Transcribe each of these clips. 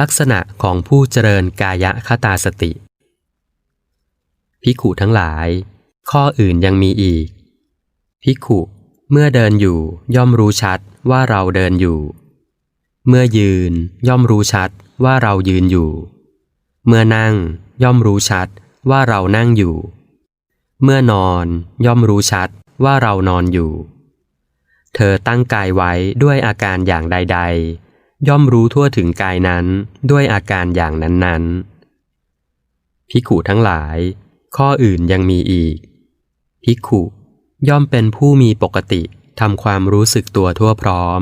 ลักษณะของผู้เจริญกายคตาสติ พิขุทั้งหลาย ข้ออื่นยังมีอีก พิขุเมื่อเดินอยู่ย่อมรู้ชัดว่าเราเดินอยู่ เมื่อยืนย่อมรู้ชัดว่าเรายืนอยู่ เมื่อนั่งย่อมรู้ชัดว่าเรานั่งอยู่ เมื่อนอนย่อมรู้ชัดว่าเรานอนอยู่ เธอตั้งกายไว้ด้วยอาการอย่างใด ๆ ย่อมรู้ทั่วถึงกายนั้นด้วยอาการอย่างนั้นๆพิขุทั้งหลาย ข้ออื่นยังมีอีกพิขุย่อมเป็นผู้มีปกติทำความรู้สึกตัวทั่วพร้อม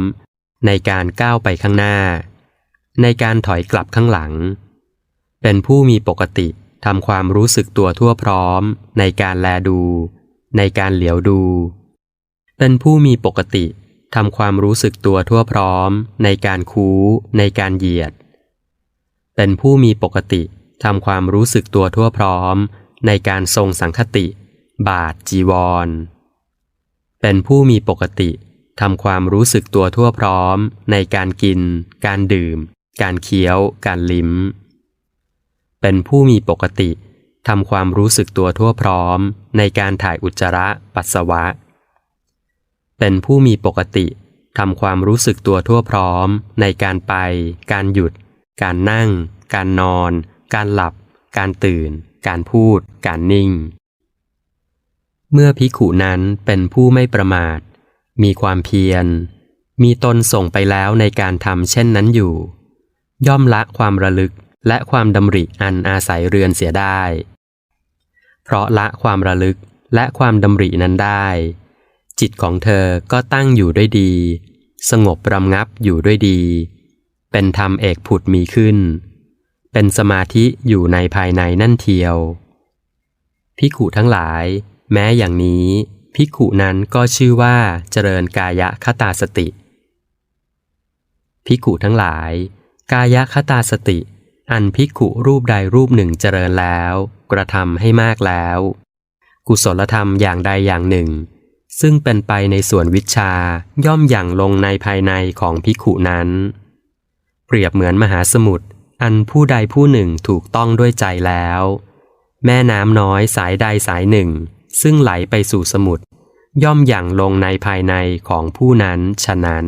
ในการก้าวไปข้างหน้า ในการถอยกลับข้างหลัง เป็นผู้มีปกติทำความรู้สึกตัวทั่วพร้อม ในการแลดู ในการเหลียวดู เป็นผู้มีปกติ ทำความรู้สึกตัวทั่วพร้อม ในการคู้ ในการเหยียด เป็นผู้มีปกติทำความรู้สึกตัวทั่วพร้อม ในการทรงสังคติ บาทจีวร เป็นผู้มีปกติทำความรู้สึกตัวทั่วพร้อม ในการกิน การดื่ม การเคี้ยว การลิ้ม เป็นผู้มีปกติทำความรู้สึกตัวทั่วพร้อม ในการถ่ายอุจจาระ ปัสสาวะ เป็นผู้มีปกติทำความรู้สึกตัวทั่วพร้อม ในการไป การหยุด การนั่ง การนอน การหลับ การตื่น การพูด การนิ่ง เมื่อภิขุนั้นเป็นผู้ไม่ประมาท มีความเพียร มีตนส่งไปแล้วในการทำเช่นนั้นอยู่ ย่อมละความระลึกและความดำริอันอาศัยเรือนเสียได้ เพราะละความระลึกและความดำรินั้นได้ จิตของเธอก็ตั้งอยู่ด้วยดี สงบรำงับอยู่ด้วยดี เป็นธรรมเอกผุดมีขึ้น เป็นสมาธิอยู่ในภายในนั่นเทียวพิขุทั้งหลาย แม้อย่างนี้พิขุนั้นก็ชื่อว่าเจริญกายะคตาสติพิขุทั้งหลาย กายคตาสติ อันพิขุรูปใดรูปหนึ่งเจริญแล้ว กระทำให้มากแล้ว กุศลธรรมอย่างใดอย่างหนึ่ง ซึ่งเป็นไปในส่วนวิชาย่อมอย่างลงในภายในของพิขุนั้น เปรียบเหมือนมหาสมุทรอันผู้ใดผู้หนึ่งถูกต้องด้วยใจแล้ว แม่น้ำน้อยสายใดสายหนึ่ง ซึ่งไหลไปสู่สมุทรย่อมอย่างลงในภายในของผู้นั้นฉะนั้น